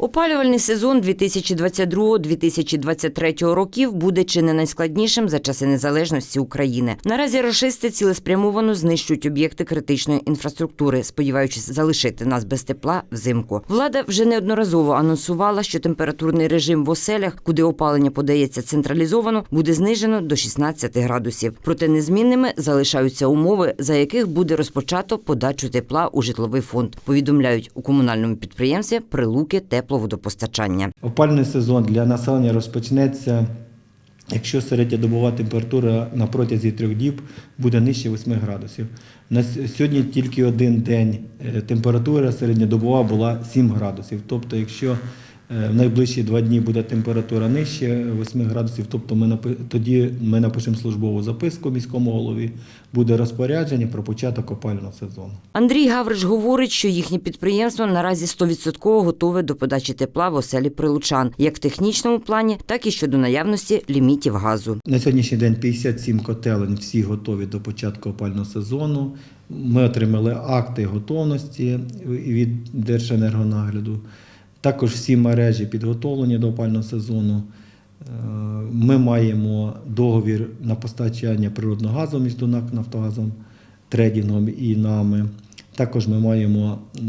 Опалювальний сезон 2022-2023 років буде чи не найскладнішим за часи незалежності України. Наразі рашисти цілеспрямовано знищують об'єкти критичної інфраструктури, сподіваючись залишити нас без тепла взимку. Влада вже неодноразово анонсувала, що температурний режим в оселях, куди опалення подається централізовано, буде знижено до 16 градусів. Проте незмінними залишаються умови, за яких буде розпочато подачу тепла у житловий фонд. Повідомляють у комунальному підприємстві Прилуки тепловодопостачання. Опальний сезон для населення розпочнеться, якщо середньодобова температура на протязі трьох діб буде нижче 8 градусів. На сьогодні тільки один день е, температура середньодобова була 7 градусів. Тобто, якщо в найближчі два дні буде температура нижче 8 градусів, тобто ми напи- тоді ми напишемо службову записку міському голові, буде розпорядження про початок опального сезону. Андрій Гаврич говорить, що їхнє підприємство наразі 100% готове до подачі тепла в оселі прилучан, як в технічному плані, так і щодо наявності лімітів газу. На сьогоднішній день 57 котелень, всі готові до початку опального сезону. Ми отримали акти готовності від Держенергонагляду. Також всі мережі підготовлені до опального сезону. Е, Ми маємо договір на постачання природного газу між НАК Нафтогазом, трейдингом і нами. Також ми маємо е,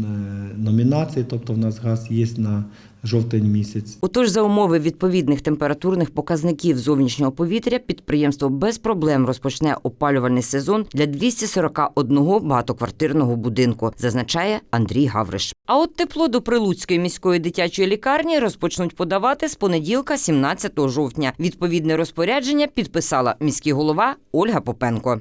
номінації, тобто в нас газ є на жовтень місяць. Отож, за умови відповідних температурних показників зовнішнього повітря, підприємство без проблем розпочне опалювальний сезон для 241 багатоквартирного будинку, зазначає Андрій Гавриш. А от тепло до Прилуцької міської дитячої лікарні розпочнуть подавати з понеділка, 17 жовтня. Відповідне розпорядження підписала міський голова Ольга Попенко.